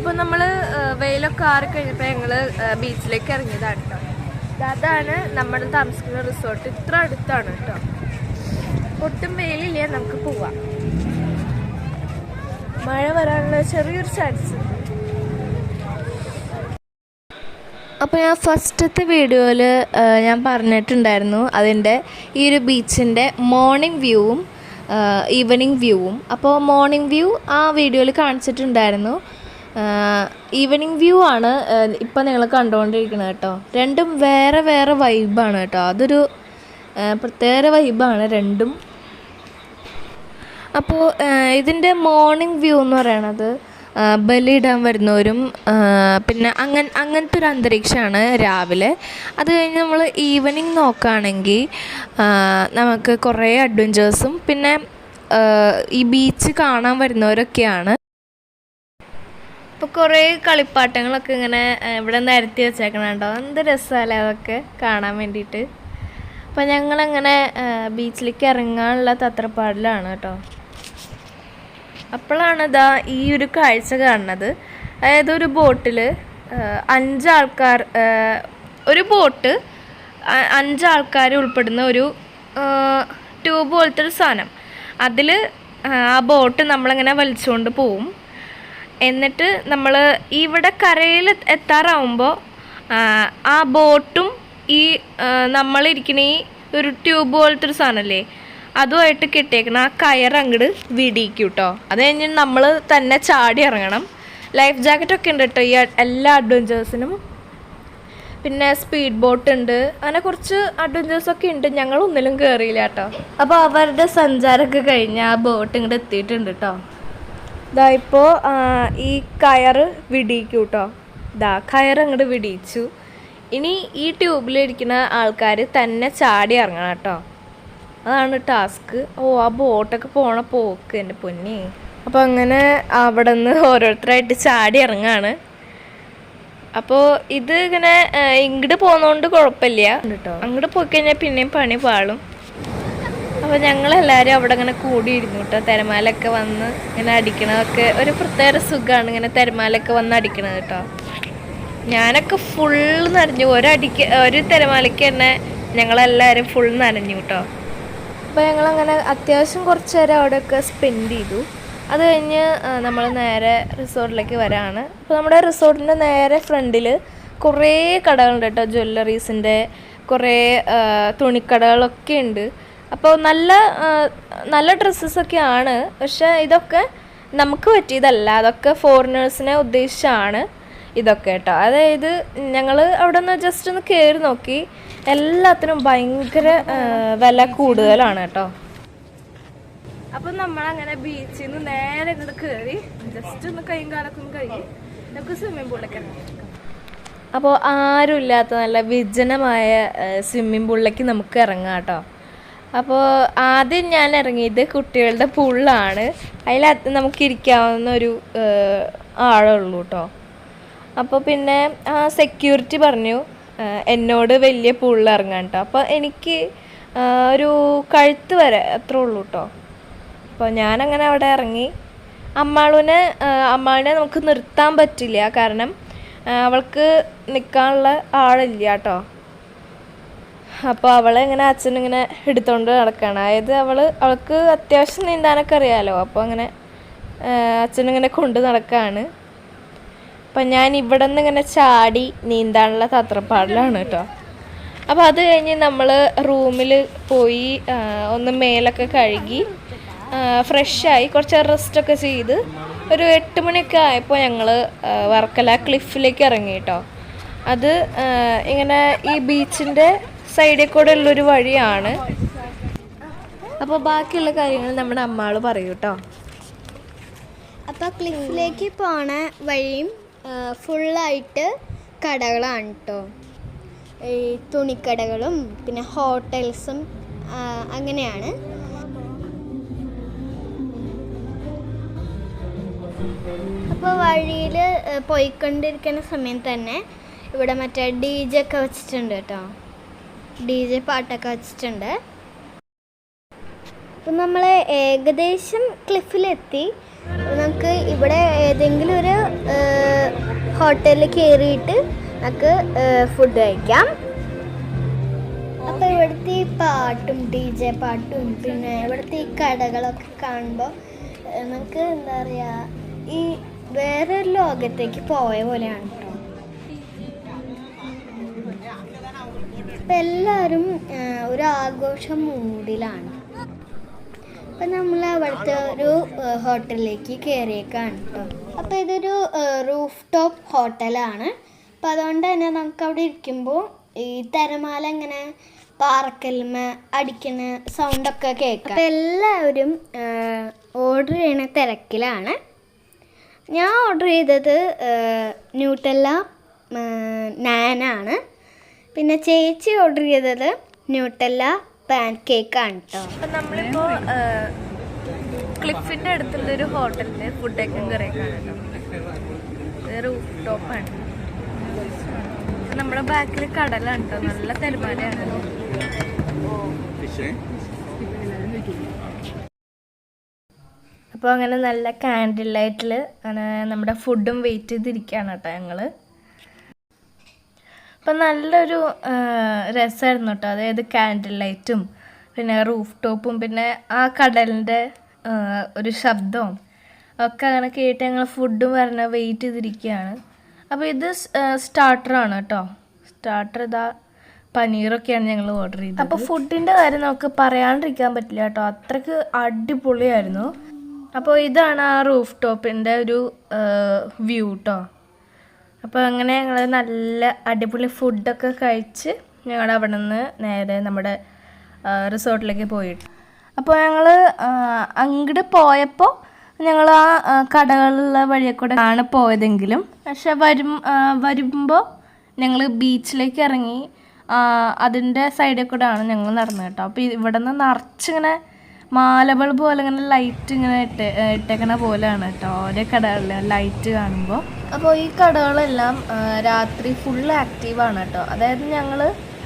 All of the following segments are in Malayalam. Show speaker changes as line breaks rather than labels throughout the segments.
അപ്പോൾ നമ്മൾ വെയിലൊക്കെ ആറി കഴിഞ്ഞപ്പോൾ ഞങ്ങൾ ബീച്ചിലേക്ക് ഇറങ്ങിയതാണ് കേട്ടോ അതാണ് നമ്മുടെ താമസിക്കുന്ന റിസോർട്ട്. ഇത്ര അടുത്താണ് കേട്ടോ ഒട്ടും വെയിലില്ലേ നമുക്ക് പോവാം. മഴ വരാനുള്ള ചെറിയൊരു ചാൻസ്. അപ്പൊ അപ്പോൾ ഞാൻ ഫസ്റ്റത്തെ വീഡിയോയിൽ ഞാൻ പറഞ്ഞിട്ടുണ്ടായിരുന്നു അതിന്റെ ഈ ഒരു ബീച്ചിന്റെ മോർണിംഗ് വ്യൂവും ഈവനിങ് വ്യൂവും അപ്പോൾ മോർണിംഗ് വ്യൂ ആ വീഡിയോയിൽ കാണിച്ചിട്ടുണ്ടായിരുന്നു. ഈവനിങ് വ്യൂ ആണ് ഇപ്പം നിങ്ങൾ കണ്ടുകൊണ്ടിരിക്കുന്നത് കേട്ടോ. രണ്ടും വേറെ വേറെ വൈബാണ് കേട്ടോ. അതൊരു പ്രത്യേക വൈബാണ് രണ്ടും. അപ്പോൾ ഇതിന്റെ മോർണിംഗ് വ്യൂ എന്ന് പറയണത് ബലിയിടാൻ വരുന്നവരും പിന്നെ അങ്ങൻ അങ്ങനത്തെ ഒരു അന്തരീക്ഷമാണ് രാവിലെ. അത് കഴിഞ്ഞ് നമ്മൾ ഈവനിങ് നോക്കുകയാണെങ്കിൽ നമുക്ക് കുറേ അഡ്വഞ്ചേഴ്സും പിന്നെ ഈ ബീച്ച് കാണാൻ വരുന്നവരൊക്കെയാണ്. ഇപ്പോൾ കുറേ കളിപ്പാട്ടങ്ങളൊക്കെ ഇങ്ങനെ ഇവിടെ നിരത്തി വെച്ചേക്കണുണ്ടോ എന്ത് രസമല്ലേ അതൊക്കെ കാണാൻ വേണ്ടിയിട്ട് അപ്പോൾ ഞങ്ങളങ്ങനെ ബീച്ചിലേക്ക് ഇറങ്ങാനുള്ള തത്രപ്പാടിലാണ് കേട്ടോ. അപ്പോഴാണ് ഇതാ ഈ ഒരു കാഴ്ച കാണുന്നത്. അതായത് ഒരു ബോട്ടിൽ അഞ്ചാൾക്കാർ ഒരു ബോട്ട് അഞ്ചാൾക്കാർ ഉൾപ്പെടുന്ന ഒരു ട്യൂബ് പോലത്തെ ഒരു സാധനം അതിൽ ആ ബോട്ട് നമ്മളിങ്ങനെ വലിച്ചുകൊണ്ട് പോവും. എന്നിട്ട് നമ്മൾ ഇവിടെ കരയിൽ എത്താറാവുമ്പോൾ ആ ബോട്ടും ഈ നമ്മളിരിക്കുന്ന ഈ ഒരു ട്യൂബ് പോലത്തെ ഒരു സാധനമല്ലേ അതുമായിട്ട് കെട്ടിയേക്കണം ആ കയർ അങ്ങോട്ട് വിടിയിക്കും കേട്ടോ അത് കഴിഞ്ഞ് നമ്മൾ തന്നെ ചാടി ഇറങ്ങണം. ലൈഫ് ജാക്കറ്റ് ഒക്കെ ഉണ്ട് കേട്ടോ ഈ എല്ലാ അഡ്വഞ്ചേഴ്സിനും പിന്നെ സ്പീഡ് ബോട്ട് ഉണ്ട്. അങ്ങനെ കുറച്ച് അഡ്വഞ്ചേഴ്സൊക്കെ ഉണ്ട്. ഞങ്ങൾ ഒന്നിലും കയറിയില്ല കേട്ടോ. അപ്പോൾ അവരുടെ സഞ്ചാരമൊക്കെ കഴിഞ്ഞ് ആ ബോട്ട് ഇങ്ങോട്ട് എത്തിയിട്ടുണ്ട് കേട്ടോ. ഇതാ ഇപ്പോൾ ഈ കയറ് വിടിയിക്കും കേട്ടോ ഇതാ കയറ് അങ്ങോട്ട് വിടിയിച്ചു. ഇനി ഈ ട്യൂബിലിരിക്കുന്ന ആൾക്കാർ തന്നെ ചാടി ഇറങ്ങണം കേട്ടോ. അതാണ് ടാസ്ക്. ഓ ആ ബോട്ടൊക്കെ പോണ പോക്ക് എന്റെ പൊന്നി. അപ്പോൾ അങ്ങനെ അവിടെ നിന്ന് ഓരോരുത്തരായിട്ട് ചാടി ഇറങ്ങാണ്. അപ്പോൾ ഇത് ഇങ്ങനെ ഇങ്ങോട്ട് പോകുന്നതുകൊണ്ട് കുഴപ്പമില്ല. കേട്ടോ അങ്ങോട്ട് പോയി കഴിഞ്ഞാൽ പിന്നെയും പണി പാളും. അപ്പോൾ ഞങ്ങളെല്ലാവരും അവിടെ ഇങ്ങനെ കൂടിയിരുന്നു കേട്ടോ. തിരമാലൊക്കെ വന്ന് ഇങ്ങനെ അടിക്കണതൊക്കെ ഒരു പ്രത്യേക സുഖമാണ് ഇങ്ങനെ തിരമാലൊക്കെ വന്ന് അടിക്കണത് കേട്ടോ. ഞാനൊക്കെ ഫുൾ നനഞ്ഞു. ഒരടിക്ക് ഒരു തിരമാലയ്ക്ക് തന്നെ ഞങ്ങളെല്ലാവരും ഫുൾ നനഞ്ഞു കേട്ടോ. അപ്പോൾ ഞങ്ങളങ്ങനെ അത്യാവശ്യം കുറച്ച് നേരം അവിടെയൊക്കെ സ്പെൻഡ് ചെയ്തു. അത് കഴിഞ്ഞ് നമ്മൾ നേരെ റിസോർട്ടിലേക്ക് വരാണ്. അപ്പോൾ നമ്മുടെ റിസോർട്ടിന്റെ നേരെ ഫ്രണ്ടിൽ കുറേ കടകളുണ്ട് കേട്ടോ. ജ്വല്ലറീസിന്റെ കുറേ തുണിക്കടകളൊക്കെ ഉണ്ട്. അപ്പോൾ നല്ല നല്ല നല്ല ഡ്രസ്സസൊക്കെയാണ് പക്ഷേ ഇതൊക്കെ നമുക്ക് പറ്റിയതല്ല. അതൊക്കെ ഫോറിനേഴ്സിനെ ഉദ്ദേശിച്ചാണ് ഇതൊക്കെ കേട്ടോ അതായത് ഞങ്ങൾ അവിടെ നിന്ന് ജസ്റ്റ് ഒന്ന് കയറി നോക്കി. എല്ലാത്തിനും ഭയങ്കര വില കൂടുതലാണ് കേട്ടോ അപ്പം നമ്മളങ്ങനെ ബീച്ചിൽ നിന്ന് നേരെ ഇങ്ങോട്ട് കയറി ജസ്റ്റ് ഒന്ന് കൈയും കാലൊക്കെ ഒന്ന് കഴുകി നമുക്ക് സ്വിമ്മിംഗ് പൂളിലൊക്കെ അപ്പോൾ ആരുമില്ലാത്ത നല്ല വിജനമായ സ്വിമ്മിംഗ് പൂളിലേക്ക് നമുക്ക് ഇറങ്ങാം കേട്ടോ അപ്പോൾ ആദ്യം ഞാൻ ഇറങ്ങിയത് കുട്ടികളുടെ പുള്ളാണ് അതിൽ നമുക്ക് ഇരിക്കാവുന്ന ഒരു ആളുള്ളൂ കേട്ടോ അപ്പോൾ പിന്നെ ആ സെക്യൂരിറ്റി പറഞ്ഞു എന്നോട് വലിയ പുള്ളിറങ്ങാൻ കേട്ടോ അപ്പോൾ എനിക്ക് ഒരു കഴുത്ത് വരെ അത്ര ഉള്ളൂ കേട്ടോ അപ്പോൾ ഞാനങ്ങനെ അവിടെ ഇറങ്ങി. അമ്മാളുവിനെ അമ്മാളിനെ നമുക്ക് നിർത്താൻ പറ്റില്ല. കാരണം അവൾക്ക് നിൽക്കാനുള്ള ആളില്ല കേട്ടോ അപ്പോൾ അവളെ ഇങ്ങനെ അച്ഛൻ ഇങ്ങനെ എടുത്തോണ്ട് നടക്കുകയാണ് അതായത് അവൾ അവൾക്ക് അത്യാവശ്യം നീന്താനൊക്കെ അറിയാമല്ലോ അപ്പോൾ അങ്ങനെ അച്ഛനിങ്ങനെ കൊണ്ട് നടക്കുകയാണ് അപ്പം ഞാൻ ഇവിടെ നിന്ന് ഇങ്ങനെ ചാടി നീന്താനുള്ള തത്രപ്പാടിലാണ് കേട്ടോ. അപ്പോൾ അത് കഴിഞ്ഞ് നമ്മൾ റൂമിൽ പോയി ഒന്ന് മേലൊക്കെ കഴുകി ഫ്രഷായി കുറച്ച് റെസ്റ്റൊക്കെ ചെയ്ത് ഒരു എട്ട് മണിയൊക്കെ ആയപ്പോൾ ഞങ്ങൾ വർക്കല ക്ലിഫിലേക്ക് ഇറങ്ങി കേട്ടോ. അത് ഇങ്ങനെ ഈ ബീച്ചിന്റെ സൈഡിൽ കൂടെ ഉള്ളൊരു വഴിയാണ്. അപ്പോൾ ബാക്കിയുള്ള കാര്യങ്ങൾ നമ്മുടെ അമ്മാൾ പറയൂ കേട്ടോ
അപ്പോൾ ക്ലിഫിലേക്ക് പോണ വഴിയും ഫുള്ളായിട്ട് കടകളാണ് കേട്ടോ ഈ തുണിക്കടകളും പിന്നെ ഹോട്ടൽസും അങ്ങനെയാണ്. അപ്പോൾ വഴിയിൽ പോയിക്കൊണ്ടിരിക്കുന്ന സമയം തന്നെ ഇവിടെ മറ്റേ ഡി ജെ ഒക്കെ വെച്ചിട്ടുണ്ട് കേട്ടോ ഡി ജെ പാട്ടൊക്കെ വെച്ചിട്ടുണ്ട്. അപ്പം നമ്മൾ ഏകദേശം ക്ലിഫിലെത്തി. നമുക്ക് ഇവിടെ ഏതെങ്കിലും ഒരു ഹോട്ടലിൽ കയറിയിട്ട് നമുക്ക് ഫുഡ് കഴിക്കാം. അപ്പോൾ ഇവിടുത്തെ ഈ പാട്ടും ഡി ജെ പാട്ടും പിന്നെ ഇവിടുത്തെ ഈ കടകളൊക്കെ കാണുമ്പോൾ നമുക്ക് എന്താ പറയുക ഈ വേറൊരു ലോകത്തേക്ക് പോയ പോലെയാണ്. അപ്പം എല്ലാവരും ഒരു ആഘോഷ മൂഡിലാണ് അപ്പം നമ്മൾ അവിടുത്തെ ഒരു ഹോട്ടലിലേക്ക് കയറിയേക്കാണ് കേട്ടോ അപ്പോൾ ഇതൊരു റൂഫ് ടോപ്പ് ഹോട്ടലാണ്. അപ്പം അതുകൊണ്ട് തന്നെ നമുക്ക് അവിടെ ഇരിക്കുമ്പോൾ ഈ തിരമാല ഇങ്ങനെ പാറക്കല്മ അടിക്കുന്ന സൗണ്ടൊക്കെ കേൾക്കാം. അപ്പം എല്ലാവരും ഓർഡർ ചെയ്യണ തിരക്കിലാണ്. ഞാൻ ഓർഡർ ചെയ്തത് ന്യൂട്ടെല്ല നാനാണ് പിന്നെ ചേച്ചി ഓർഡർ ചെയ്തത് ന്യൂട്ടല്ല പാൻ ആണ് കേട്ടോ
അപ്പം നമ്മളിപ്പോൾ ക്ലിഫിന്റെ അടുത്തുള്ള ഒരു ഹോട്ടലിൽ ഫുഡൊക്കെ റൂഫ് ടോപ്പാണ് നമ്മുടെ ബാക്കിൽ കടലാണ് കേട്ടോ നല്ല തെരുമാലയാണ് അപ്പോൾ അങ്ങനെ നല്ല കാൻഡിൽ ലൈറ്റിൽ നമ്മുടെ ഫുഡും വെയിറ്റ് ചെയ്തിരിക്കുകയാണ് കേട്ടോ ഞങ്ങൾ അപ്പം നല്ലൊരു രസമായിരുന്നു കേട്ടോ അതായത് ക്യാൻഡിൽ ലൈറ്റും പിന്നെ റൂഫ് ടോപ്പും പിന്നെ ആ കടലിന്റെ ഒരു ശബ്ദവും ഒക്കെ അങ്ങനെ കേട്ട് ഞങ്ങൾ ഫുഡും പറഞ്ഞ വെയിറ്റ് ചെയ്തിരിക്കുകയാണ് അപ്പോൾ ഇത് സ്റ്റാർട്ടറാണ് കേട്ടോ സ്റ്റാർട്ടർ ഇതാ പനീറൊക്കെയാണ് ഞങ്ങൾ ഓർഡർ ചെയ്തത്. അപ്പോൾ ഫുഡിന്റെ കാര്യം നമുക്ക് പറയാണ്ടിരിക്കാൻ പറ്റില്ല കേട്ടോ അത്രയ്ക്ക് അടിപൊളിയായിരുന്നു. അപ്പോൾ ഇതാണ് ആ റൂഫ് ടോപ്പിന്റെ ഒരു വ്യൂ കേട്ടോ അപ്പോൾ അങ്ങനെ ഞങ്ങൾ നല്ല അടിപൊളി ഫുഡൊക്കെ കഴിച്ച് ഞങ്ങൾ അവിടെ നിന്ന് നേരെ നമ്മുടെ റിസോർട്ടിലേക്ക് പോയിട്ട്. അപ്പോൾ ഞങ്ങൾ അങ്ങോട്ട് പോയപ്പോൾ ഞങ്ങൾ ആ കടകളുള്ള വഴിയെ കൂടെ ആണ് പോയതെങ്കിലും. പക്ഷെ വരും വരുമ്പോൾ ഞങ്ങൾ ബീച്ചിലേക്ക് ഇറങ്ങി അതിന്റെ സൈഡിൽ കൂടെ ആണ് ഞങ്ങൾ നടന്നത് കേട്ടോ. അപ്പോൾ ഇവിടെ നിന്ന് നിറച്ചിങ്ങനെ മാല ബൾബ് പോലെ ഇങ്ങനെ ലൈറ്റ് ഇങ്ങനെ ഇട്ട് ഇട്ടേക്കണ പോലെയാണ് കേട്ടോ. ഓരോ കടകളിൽ ലൈറ്റ് കാണുമ്പോൾ അപ്പോൾ ഈ കടകളെല്ലാം രാത്രി ഫുള്ള് ആക്റ്റീവാണ് കേട്ടോ. അതായത് ഞങ്ങൾ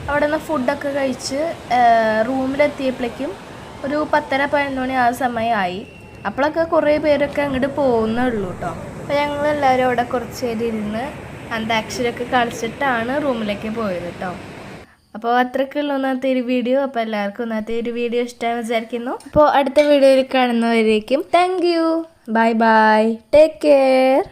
അവിടെ നിന്ന് ഫുഡൊക്കെ കഴിച്ച് റൂമിലെത്തിയപ്പോഴേക്കും ഒരു പത്തര പതിനൊന്ന് മണി ആ സമയമായി അപ്പോഴൊക്കെ കുറേ പേരൊക്കെ അങ്ങോട്ട് പോകുന്നേ ഉള്ളൂ കേട്ടോ. അപ്പോൾ ഞങ്ങൾ എല്ലാവരും അവിടെ കുറച്ച് പേര് ഇരുന്ന് അന്താക്ഷരൊക്കെ കളിച്ചിട്ടാണ് റൂമിലേക്ക് പോയത് കേട്ടോ. അപ്പോൾ അത്രയ്ക്കുള്ള ഒന്നാമത്തെ ഒരു വീഡിയോ അപ്പോൾ എല്ലാവർക്കും ഒന്നാമത്തെ ഒരു വീഡിയോ ഇഷ്ടമായി വിചാരിക്കുന്നു. അപ്പോൾ അടുത്ത വീഡിയോയിൽ കാണുന്നവരേക്കും thank you bye bye take care